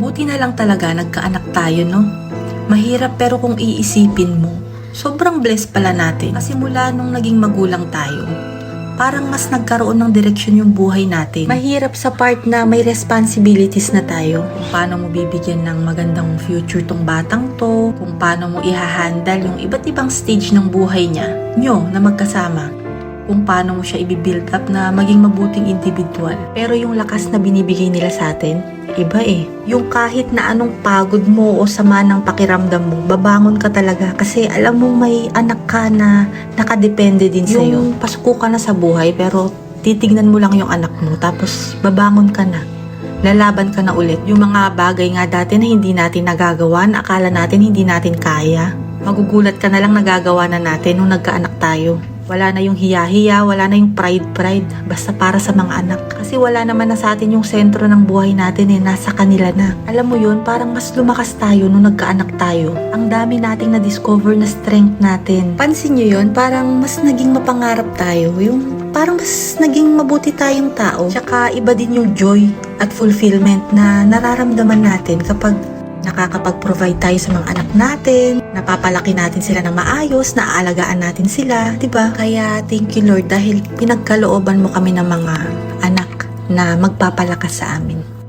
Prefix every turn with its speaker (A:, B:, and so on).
A: Buti na lang talaga nagkaanak tayo, no? Mahirap pero kung iisipin mo, sobrang blessed pala natin. Kasi mula nung naging magulang tayo, parang mas nagkaroon ng direksyon yung buhay natin. Mahirap sa part na may responsibilities na tayo. Kung paano mo bibigyan ng magandang future tong batang to, kung paano mo ihahandle yung iba't ibang stage ng buhay niya, nyo na magkasama kung paano mo siya i-build up na maging mabuting individual. Pero yung lakas na binibigay nila sa atin, iba eh. Yung kahit na anong pagod mo o sama ng pakiramdam mo, babangon ka talaga kasi alam mo may anak ka na nakadepende din sa'yo. Yung pasuko ka na sa buhay pero titignan mo lang yung anak mo tapos babangon ka na lalaban ka na ulit. Yung mga bagay nga dati na hindi natin nagagawa, na akala natin hindi natin kaya. Magugulat ka na lang nagagawa na natin nung nagkaanak tayo. Wala na yung hiya-hiya, wala na yung pride-pride, basta para sa mga anak. Kasi wala naman na sa atin yung sentro ng buhay natin eh, nasa kanila na. Alam mo yun, parang mas lumakas tayo nung nagkaanak tayo. Ang dami nating na-discover na strength natin. Pansin nyo yun, parang mas naging mapangarap tayo. Yung parang mas naging mabuti tayong tao. Tsaka iba din yung joy at fulfillment na nararamdaman natin kapag nakakapag-provide tayo sa mga anak natin, napapalaki natin sila ng maayos, naaalagaan natin sila, 'di ba? Kaya thank you Lord dahil pinagkalooban mo kami ng mga anak na magpapalakas sa amin.